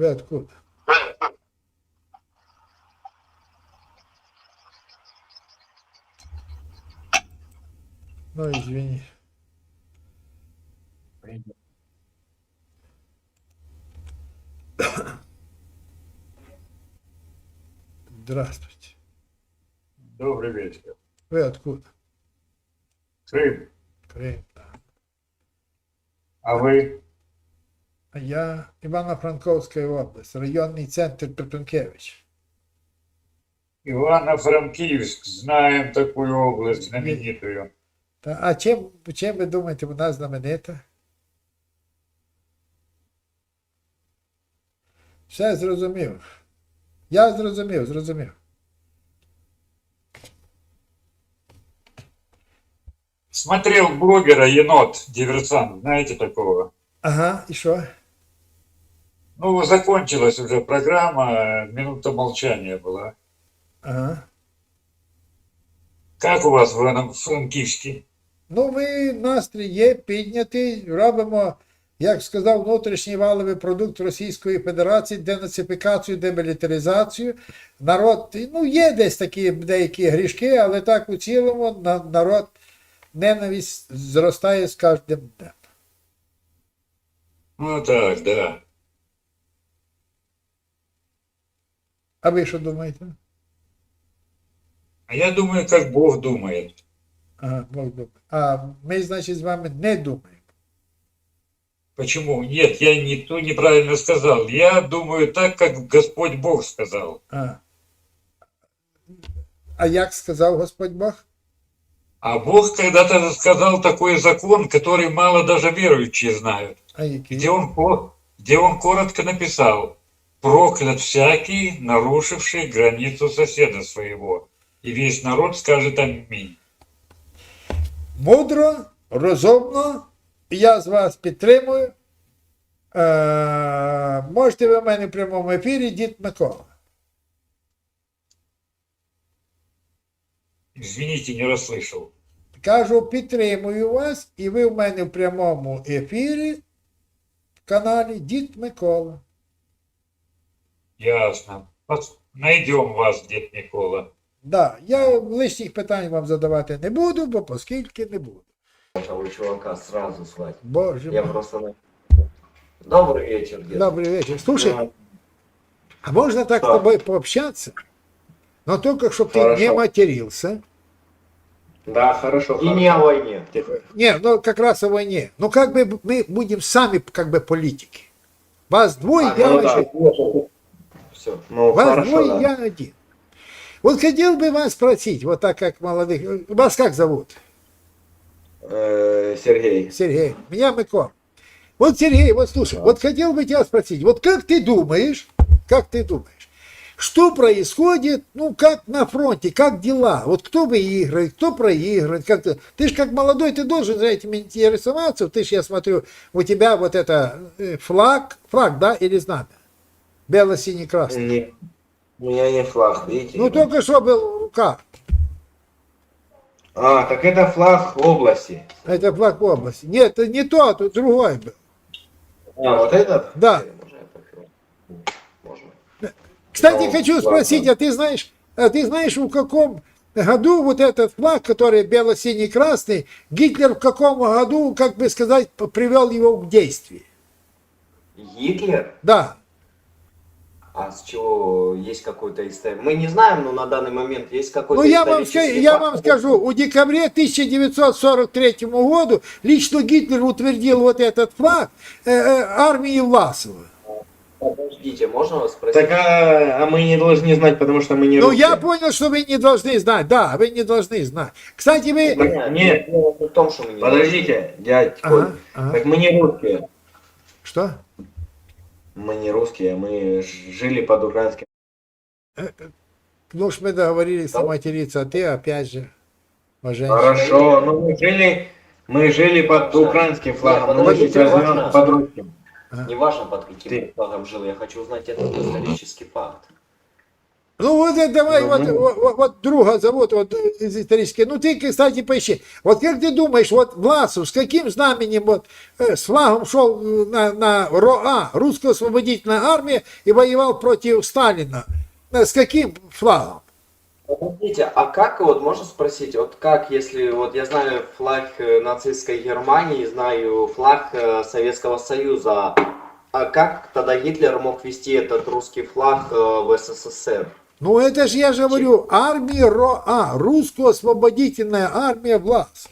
Вы откуда? Ну, извини. Здравствуйте. Добрый вечер. Вы откуда? Крым. Крым, да. А вы? А я Ивано-Франковская область, районный центр Петункевич. Ивано-Франкивск. Знаем такую область знаменитую. Та- А чим, чим ви думаєте, вона знаменита? Все зрозумів. Я зрозумів, зрозумів. Смотрел блогера Енот, диверсант. Знаете такого? Ага, і що? Ну, закончилась уже программа, минута молчания была. Ага. Как у вас в Ивано-Франкивске? Ну, ми настрій є піднятий, робимо, як сказав, внутрішній валовий продукт Російської Федерації, денацифікацію, демілітаризацію. Народ, ну, є десь такі деякі грішки, але так у цілому народ ненависть зростає з кожним днем. Ну так, да. А ви що думаєте? А я думаю, как Бог думает. Ага, Бог думає. А ми, значить, з вами не думаємо. Почему? Нет, я не то неправильно сказал. Я думаю так, как Господь Бог сказал. А, а як сказав Господь Бог? А Бог когда-то сказал такой закон, который мало даже верующие знают. А який? где он, ко- где он коротко написал «Проклят всякий, нарушивший границу соседа своего». И весь народ скажет «Аминь». Мудро, розумно, і я з вас підтримую. Е, можете ви в мене в прямому ефірі, дід Микола. Извините, не расслышал. Кажу, підтримую вас, і ви в мене в прямому ефірі в каналі Дід Микола. Ясно. Пос- Найдем вас, дед Никола. Да, я лишніх питань вам задавати не буду, бо оскільки не буду. Того чувака сразу звать. Боже Я мой. просто... на- Добрый вечер, дед. Добрий вечір. Слушай, Ну, а можно так с Да. тобой пообщаться? Но только, чтобы ты не Хорошо. матерился. Да, хорошо. И хорошо. не о войне. Не, ну как раз о войне. Ну как бы мы будем сами как бы политики. Вас двое, А, я ну один. да. Все. Ну, Вас хорошо, двое, да. я один. Вот хотел бы вас спросить, вот так как молодых, вас как зовут? Э, Сергей. Сергей. Меня Микола. Вот, Сергей, вот слушай, вот хотел бы тебя спросить, вот как ты думаешь, как ты думаешь, что происходит, ну, как на фронте, как дела, вот кто выигрывает, кто проигрывает, как ты, ты же как молодой, ты должен за этим интересоваться, ты же, я смотрю, у тебя вот это э, флаг, флаг, да, или знамя? Бело-синий-красный. Не- у меня не флаг, видите? Ну, только что был в руках. А, так это флаг области. Это флаг области. Нет, это не то, тут другой был. А, вот этот? Да. Кстати, Ну, хочу спросить, а ты знаешь, а ты знаешь, в каком году вот этот флаг, который бело-синий-красный, Гитлер в каком году, как бы сказать, привел его в действие? Гитлер? Да. А с чего есть какой-то историк? Мы не знаем, но на данный момент есть какой-то Ну, я вам, я факт. вам скажу, у декабре 1943 года лично Гитлер утвердил вот этот флаг э, э, армии Власова. Подождите, можно вас спросить? Так, а, а мы не должны знать, потому что мы не Ну, русские. я понял, что вы не должны знать. Да, вы не должны знать. Кстати, вы... Нет, дело не в том, что мы не подождите, дядь Ага, Коль. ага. Так мы не русские. Что? Мы не русские, мы жили под украинским. Ну, ж мы договорились не материться, а ты опять же, уважаемый. Хорошо, но мы жили, мы жили под украинским флагом, но мы сейчас живем под русским. Не важно, под каким Ты. флагом жил, я хочу узнать этот исторический факт. Ну вот это давай Ну, вот, вот, вот- вот друга зовут вот, э, из исторических. Ну ты, кстати, поищи. Вот как ты думаешь, вот Власов с каким знаменем вот э, с флагом шел э, на, на РОА, русская освободительная армия, и воевал против Сталина? С каким флагом? Подождите, а как, вот можно спросить, вот как, если, вот я знаю флаг нацистской Германии, знаю флаг Советского Союза, а как тогда Гитлер мог вести этот русский флаг в СССР? Ну это же я же говорю, армия РОА, русская освободительная армия Власов.